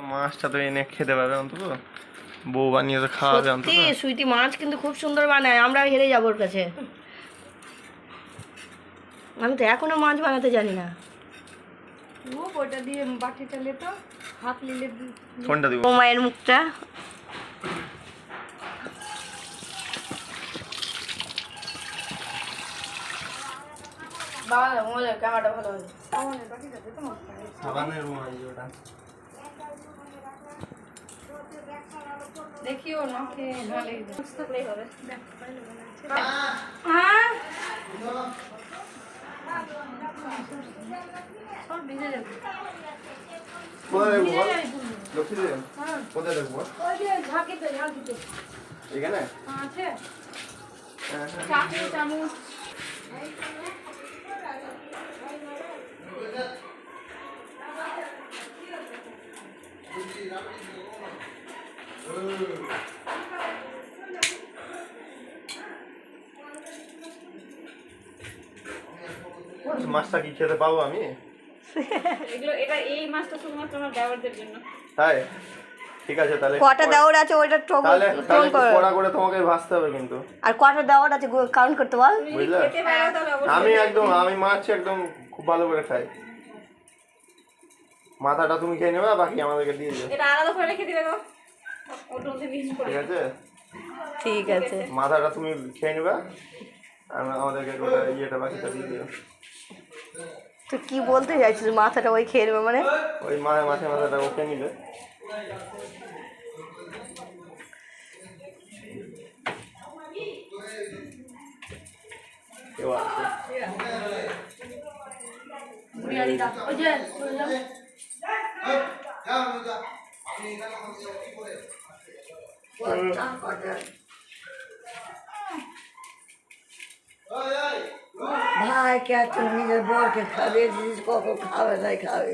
মাছটা তো এনে খেতে পারবে অন্তত। বউ বানিয়ে তো খাওয়াবে অন্তত। সুইটি মাছ কিন্তু খুব সুন্দর বানায় আমরা হেরে যাব ওর কাছে। আমি তো এখনও মাছ বানাতে জানি না। ওটা দিয়ে বাটিটা লেতো হাত নিলে কোনটা দিব। মায়ের মুখটা। বাবা ক্যামেরাটা ভালো বাটিটা সাবানের ওটা দেখিও না কে ঢালে থাকলেই হবে হ্যাঁ সব ভিজে যাবে কোথায় দেখব বল? লক্ষ্মী দেব কোথায় দেখব ওই যে ঝাঁকিতে ঝাঁকিতে এখানে? আছে। হ্যাঁ, হ্যাঁ। চামচ চামচ। মাছটা কি খেতে পাবো আমি? এগুলো এটা এই মাছটা শুধুমাত্র আমার ড্রাইভারদের জন্য। তাই? ঠিক আছে তাহলে কটা দেওয়ার আছে ওইটা টক তাহলে তাহলে কড়া করে। তোমাকে ভাজতে হবে কিন্তু। আর কটা দেওয়ার আছে কাউন্ট করতে বল। বুঝলে? আমি একদম আমি মাছ একদম খুব ভালো করে খাই। মাথাটা তুমি খেয়ে নেবে বাকি আমাদেরকে দিয়ে দেবে এটা আলাদা করে রেখে দিবে গো। ঠিক আছে? ঠিক আছে। মাথাটা তুমি খেয়ে নেবে আর আমাদেরকে গোটা ইয়েটা বাকিটা দিয়ে দিও। তুই কি বলতে চাইছিস? মাথাটা ওই খেয়ে নেবে মানে? ওই মা মাথায় মাথাটা ও খেয়ে নিবে। কেউ আছে ভাই কে তুমি নিজের বরকে খাবে জিনিস কখন খাবে নাই খাবে।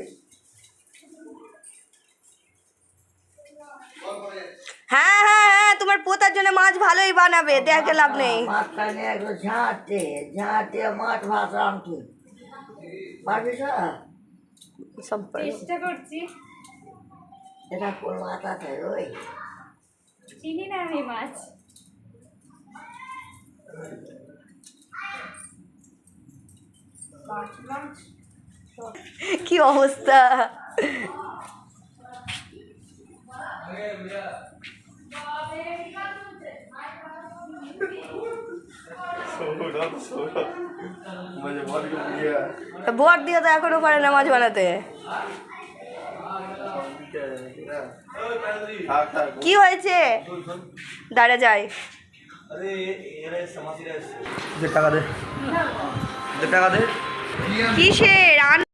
হ্যাঁ হ্যাঁ হ্যাঁ তোমার পোতার জন্য মাছ ভালোই বানাবে দেখে লাভ নেই। ঝাঁটে ঝাঁটে মাছ ভাত রামটি পারবি সব? চেষ্টা করছি। এটা কোন মাছ আছে ওই চিনি না আমি মাছ। কি অবস্থা? বর দিয়ে তো এখনও পারে না মাছ বানাতে। কি হয়েছে? দাঁড়া যাই। যে টাকা দে। টাকা দে। কিসের?